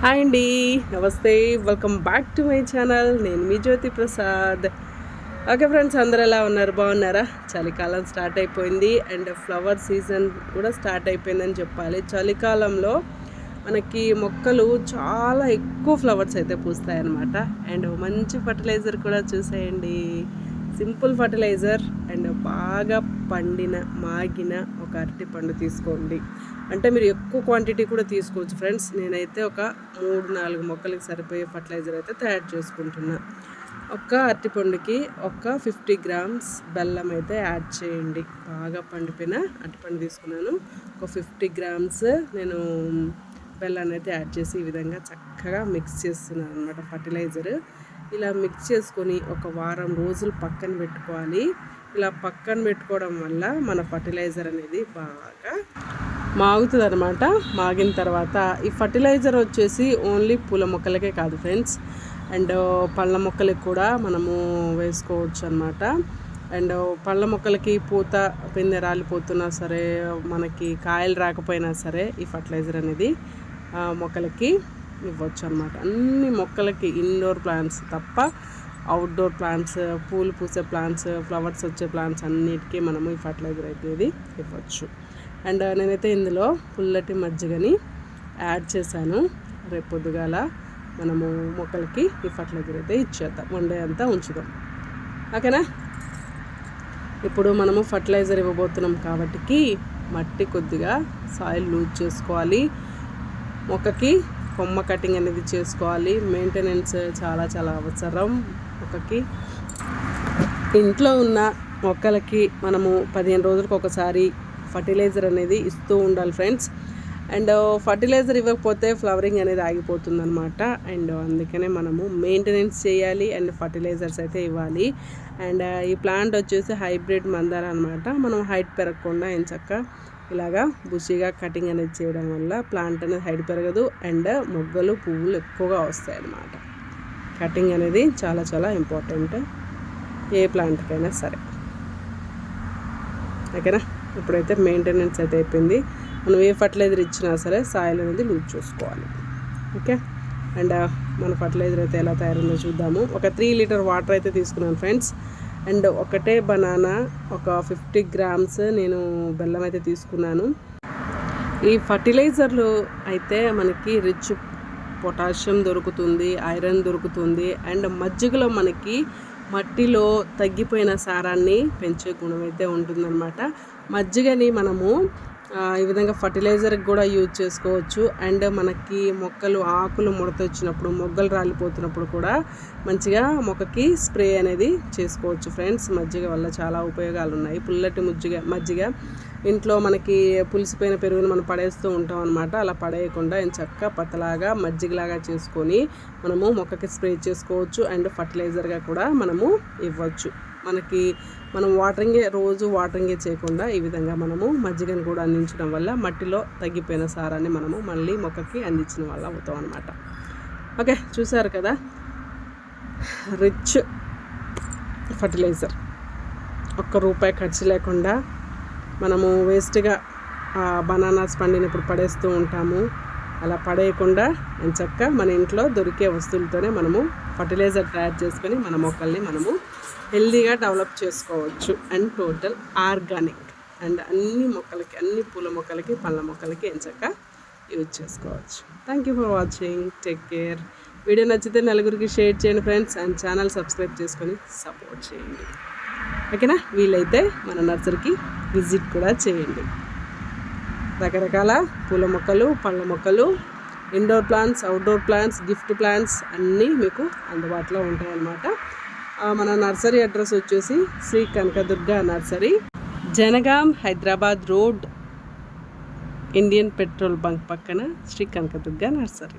Hi అండి. నమస్తే. Welcome back to my channel నేను మీ జ్యోతి ప్రసాద్. ఓకే ఫ్రెండ్స్ అందరు ఎలా ఉన్నారు? బాగున్నారా? చలికాలం స్టార్ట్ అయిపోయింది. అండ్ ఫ్లవర్ సీజన్ కూడా స్టార్ట్ అయిపోయిందని చెప్పాలి. చలికాలంలో మనకి మొక్కలు చాలా ఎక్కువ ఫ్లవర్స్ అయితే పూస్తాయి అన్నమాట అండ్ మంచి ఫర్టిలైజర్ కూడా చూసేయండి. సింపుల్ ఫర్టిలైజర్ అండ్ బాగా పండిన మాగిన ఒక అరటి పండు తీసుకోండి. అంటే మీరు ఎక్కువ క్వాంటిటీ కూడా తీసుకోవచ్చు. ఫ్రెండ్స్ నేనైతే ఒక మూడు నాలుగు మొక్కలకి సరిపోయే ఫర్టిలైజర్ అయితే తయారు చేసుకుంటున్నా. ఒక అరటిపండుకి ఒక ఫిఫ్టీ గ్రామ్స్ బెల్లం అయితే యాడ్ చేయండి. బాగా పండిపోయిన అరటిపండు తీసుకున్నాను. ఒక ఫిఫ్టీ గ్రామ్స్ నేను బెల్లాన్ని అయితే యాడ్ చేసి ఈ విధంగా చక్కగా మిక్స్ చేస్తున్నాను అనమాట ఫర్టిలైజర్ ఇలా మిక్స్ చేసుకొని ఒక వారం రోజులు పక్కన పెట్టుకోవాలి. ఇలా పక్కన పెట్టుకోవడం వల్ల మన ఫర్టిలైజర్ అనేది బాగా మాగుతుంది అనమాట మాగిన తర్వాత ఈ ఫర్టిలైజర్ వచ్చేసి ఓన్లీ పూల మొక్కలకే కాదు ఫ్రెండ్స్ అండ్ పళ్ళ మొక్కలకి కూడా మనము వేసుకోవచ్చు అనమాట అండ్ పళ్ళ మొక్కలకి పూత పిందె రాలిపోతున్నా సరే మనకి కాయలు రాకపోయినా సరే ఈ ఫర్టిలైజర్ అనేది మొక్కలకి ఇవ్వచ్చు అనమాట అన్ని మొక్కలకి ఇండోర్ ప్లాంట్స్ తప్ప అవుట్డోర్ ప్లాంట్స్ పూలు పూసే ప్లాంట్స్ ఫ్లవర్స్ వచ్చే ప్లాంట్స్ అన్నిటికీ మనము ఈ ఫర్టిలైజర్ అయితే ఇవ్వచ్చు. అండ్ నేనైతే ఇందులో పుల్లటి మజ్జిగని యాడ్ చేశాను. రేపు పొద్దుగాల మనము మొక్కలకి ఈ ఫర్టిలైజర్ అయితే ఇచ్చేద్దాం. వన్ డే అంతా ఉంచుదాం. ఓకేనా? ఇప్పుడు మనము ఫర్టిలైజర్ ఇవ్వబోతున్నాం కాబట్టి మట్టి కొద్దిగా సాయిల్ లూజ్ చేసుకోవాలి. మొక్కకి కొమ్మ కటింగ్ అనేది చేసుకోవాలి. మెయింటెనెన్స్ చాలా చాలా అవసరం మొక్కకి ఇంట్లో ఉన్న మొక్కలకి మనము పదిహేను రోజులకు ఒకసారి ఫర్టిలైజర్ అనేది ఇస్తూ ఉండాలి ఫ్రెండ్స్ అండ్ ఫర్టిలైజర్ ఇవ్వకపోతే ఫ్లవరింగ్ అనేది ఆగిపోతుంది అనమాట అండ్ అందుకనే మనము మెయింటెనెన్స్ చేయాలి అండ్ ఫర్టిలైజర్స్ అయితే ఇవ్వాలి. అండ్ ఈ ప్లాంట్ వచ్చేసి హైబ్రిడ్ మందార అనమాట మనం హైట్ పెరగకుండా ఎంచక్క ఇలాగా బుషిగా కటింగ్ అనేది చేయడం వల్ల ప్లాంట్ అనేది హైట్ పెరగదు అండ్ మొగ్గలు పువ్వులు ఎక్కువగా వస్తాయి అన్నమాట కటింగ్ అనేది చాలా చాలా ఇంపార్టెంట్ ఏ ప్లాంట్కైనా సరే. ఓకేనా? ఇప్పుడైతే మెయింటెనెన్స్ అయితే అయిపోయింది. మనం ఏ ఫర్టిలైజర్ ఇచ్చినా సరే సాయిల్ అనేది లూజ్ చూసుకోవాలి. ఓకే? అండ్ మన ఫర్టిలైజర్ అయితే ఎలా తయారైందో చూద్దాము. ఒక త్రీ లీటర్ వాటర్ అయితే తీసుకున్నాను ఫ్రెండ్స్. అండ్ ఒకటే బనానా ఒక ఫిఫ్టీ గ్రామ్స్ నేను బెల్లం అయితే తీసుకున్నాను. ఈ ఫర్టిలైజర్లు అయితే మనకి రిచ్ పొటాషియం దొరుకుతుంది ఐరన్ దొరుకుతుంది అండ్ మజ్జిగలో మనకి మట్టిలో తగ్గిపోయిన సారాన్ని పెంచే గుణం అయితే ఉంటుందన్నమాట. మజ్జిగని మనము ఈ విధంగా ఫర్టిలైజర్కి కూడా యూజ్ చేసుకోవచ్చు. అండ్ మనకి మొక్కలు ఆకులు ముడత వచ్చినప్పుడు మొగ్గలు రాలిపోతున్నప్పుడు కూడా మంచిగా మొక్కకి స్ప్రే అనేది చేసుకోవచ్చు ఫ్రెండ్స్ మజ్జిగ వల్ల చాలా ఉపయోగాలు ఉన్నాయి. పుల్లటి ముజ్జిగ మజ్జిగ. ఇంట్లో మనకి పులిసిపోయిన పెరుగుని మనం పడేస్తూ ఉంటాం అనమాట అలా పడేయకుండా చక్క పతలాగా మజ్జిగలాగా చేసుకొని మనము మొక్కకి స్ప్రే చేసుకోవచ్చు. అండ్ ఫర్టిలైజర్గా కూడా మనము ఇవ్వచ్చు. మనకి మనం వాటరింగే రోజు వాటరింగే చేయకుండా ఈ విధంగా మనము మజ్జిగను కూడా అందించడం వల్ల మట్టిలో తగ్గిపోయిన సారాన్ని మనము మళ్ళీ మొక్కకి అందించిన వల్ల అవుతాం అనమాట ఓకే చూసారు కదా? Rich fertilizer. ఒక్క రూపాయి ఖర్చు లేకుండా మనము వేస్ట్గా బనానాస్ పండినప్పుడు పడేస్తూ ఉంటాము. అలా పడేయకుండా చక్క మన ఇంట్లో దొరికే వస్తువులతోనే మనము ఫర్టిలైజర్ తయారు చేసుకొని మన మొక్కల్ని మనము హెల్దీగా డెవలప్ చేసుకోవచ్చు. And total organic. అండ్ అన్ని మొక్కలకి అన్ని పూల మొక్కలకి పళ్ళ మొక్కలకి ఎంచక్క యూజ్ చేసుకోవచ్చు. Thank you for watching take care video నచ్చితే నలుగురికి షేర్ చేయండి ఫ్రెండ్స్. అండ్ ఛానల్ సబ్స్క్రైబ్ చేసుకొని సపోర్ట్ చేయండి. ఓకేనా? వీలైతే మన నర్సరీకి విజిట్ కూడా చేయండి. రకరకాల పూల మొక్కలు పళ్ళ మొక్కలు indoor plants outdoor plants gift plants అన్నీ మీకు అందుబాటులో ఉంటాయన్నమాట. మన నర్సరీ అడ్రస్ వచ్చేసి Shri Kanakadurga nursery Jangaon Hyderabad road Indian petrol bunk పక్కన శ్రీ కనకదుర్గ నర్సరీ.